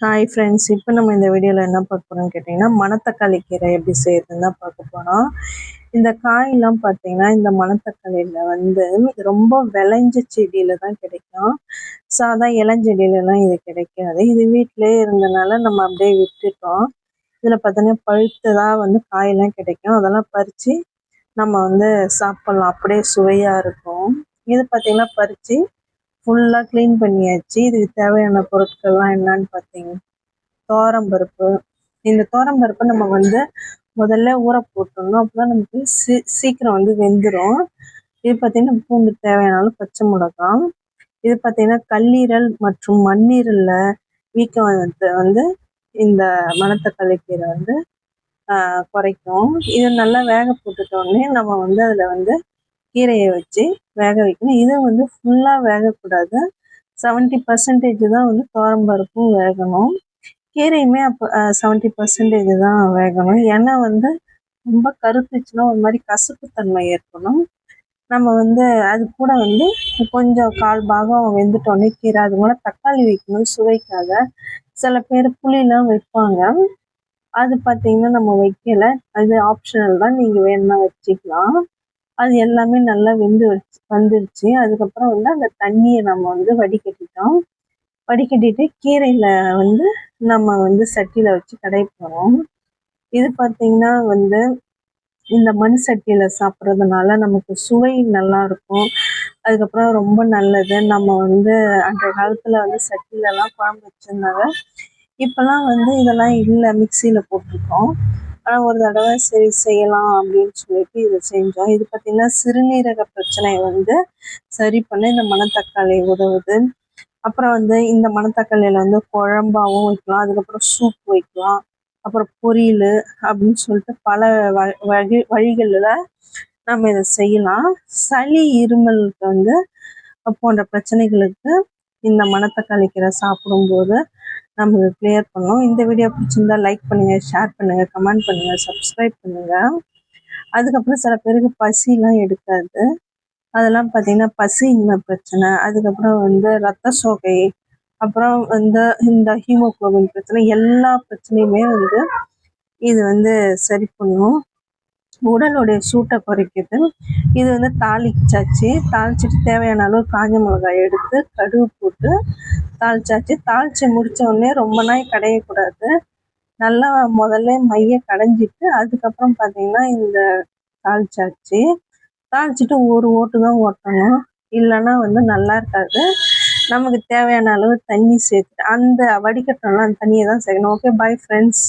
Hi friends இப்போ நம்ம இந்த வீடியோவில் என்ன பார்க்க போகிறோம்னு கேட்டிங்கன்னா மணத்தக்காளி கீரை எப்படி செய்யறதுன்னு தான் பார்க்க போகிறோம் இந்த காயெல்லாம் பார்த்தீங்கன்னா இந்த மணத்தக்காளியில் வந்து ரொம்ப விளைஞ்ச செடியில் தான் கிடைக்கும். சாதா இளஞ்செடியிலலாம் இது கிடைக்காது. இது வீட்டிலே இருந்தனால நம்ம அப்படியே விட்டுட்டோம். இதில் பார்த்தீங்கன்னா பழுத்ததாக வந்து காயெல்லாம் கிடைக்கும். அதெல்லாம் பறித்து நம்ம வந்து சாப்பிட்லாம். அப்படியே சுவையாக இருக்கும். இது பார்த்தீங்கன்னா பறித்து ஃபுல்லாக க்ளீன் பண்ணியாச்சு. இதுக்கு தேவையான பொருட்கள்லாம் என்னன்னு பார்த்தீங்க பருப்பு. இந்த பருப்பை நம்ம வந்து முதல்ல ஊற போட்டுடணும். அப்போ தான் நமக்கு சீ சீக்கிரம் வந்து வெந்துடும் இது பார்த்திங்கன்னா பூண்டு தேவையானாலும் பச்சை மிளகாய். இது பார்த்திங்கன்னா கல்லீரல் மற்றும் மண்ணீரலில் வீக்கம் வந்து இந்த மணத்தக்காளி கீரை வந்து குறைக்கும். இதை நல்லா வேக போட்டுட்டோடனே நம்ம வந்து அதில் வந்து கீரையை வச்சு வேக வைக்கணும். இது வந்து ஃபுல்லாக வேகக்கூடாது. செவன்ட்டி பர்சன்டேஜ் தான் வந்து பருப்பும் வேகணும். கீரையுமே அப்போ செவன்ட்டி பர்சன்டேஜ் தான் வேகணும். ஏன்னா வந்து ரொம்ப கருத்துச்சுன்னா ஒரு மாதிரி கசப்பு தன்மை ஏற்படும். நம்ம வந்து அது கூட வந்து கொஞ்சம் கால் பாகம் வெந்துட்டோன்னே கீரை அது கூட தக்காளி வைக்கணும். சுவைக்காக. சில பேர் புளிலாம் வைப்பாங்க. அது பார்த்தீங்கன்னா நம்ம வைக்கல. அது ஆப்ஷனல் தான். நீங்கள் வேணும்னா வச்சுக்கலாம். அது எல்லாமே நல்லா வெந்து வச்சு வந்துருச்சு. அதுக்கப்புறம் வந்து அந்த தண்ணியை நம்ம வந்து வடிகட்டிட்டோம். வடிகட்டிட்டு கீரையில் வந்து நம்ம வந்து சட்டியில் வச்சு கடை போகிறோம் இது பார்த்திங்கன்னா வந்து இந்த மண் சட்டியில் சாப்பிட்றதுனால நமக்கு சுவை நல்லா இருக்கும். அதுக்கப்புறம் ரொம்ப நல்லது. நம்ம வந்து அந்த காலத்தில் வந்து சட்டிலலாம் குழம்பு வச்சுருந்தாங்க இப்போலாம் வந்து இதெல்லாம் இல்லை மிக்சியில் போட்டிருக்கோம். ஆனால் ஒரு தடவை சரி செய்யலாம் அப்படின்னு சொல்லிட்டு இதை செஞ்சோம். இது பார்த்திங்கன்னா சிறுநீரக பிரச்சனை வந்து சரி பண்ண இந்த மணத்தக்காளி உதவுது. அப்புறம் வந்து இந்த மணத்தக்காளியில் வந்து குழம்பாவும் வைக்கலாம். அதுக்கப்புறம் சூப் வைக்கலாம். அப்புறம் பொரியல் அப்படின்னு சொல்லிட்டு பல வகை வழிகளில் நம்ம இதை செய்யலாம். சளி இருமலுக்கு வந்து போன்ற பிரச்சனைகளுக்கு இந்த மணத்தக்காளி கீரை சாப்பிடும்போது நம்ம கிளியர் பண்ணோம். இந்த வீடியோ பிடிச்சிருந்தா லைக் பண்ணுங்கள் ஷேர் பண்ணுங்கள் கமெண்ட் பண்ணுங்கள் சப்ஸ்கிரைப் பண்ணுங்கள் அதுக்கப்புறம் சில பேருக்கு பசிலாம் எடுக்காது. அதெல்லாம் பார்த்தீங்கன்னா பசியின்மை பிரச்சனை. அதுக்கப்புறம் வந்து ரத்த சோகை. அப்புறம் வந்து இந்த ஹீமோக்ளோபின் பிரச்சனை. எல்லா பிரச்சனையுமே வந்து இது வந்து சரி பண்ணும். உடலுடைய சூட்டை குறைக்குது. இது வந்து தாளிச்சாச்சு. தாளிச்சிட்டு தேவையான அளவு காஞ்ச மிளகாய் எடுத்து கடுகு போட்டு தாளிச்சாச்சு. தாளித்து முடித்த உடனே ரொம்ப நாள் கடையக்கூடாது. நல்லா முதல்ல மைய கடைஞ்சிட்டு அதுக்கப்புறம் பார்த்தீங்கன்னா இந்த தாளிச்சாச்சு. தாளிச்சிட்டு ஒரு ஓட்டு தான் ஓட்டணும். இல்லைன்னா வந்து நல்லா இருக்காது. நமக்கு தேவையான அளவு தண்ணி சேர்த்து அந்த வடிகட்டணும்ல தண்ணியை தான் சேர்க்கணும். Okay bye friends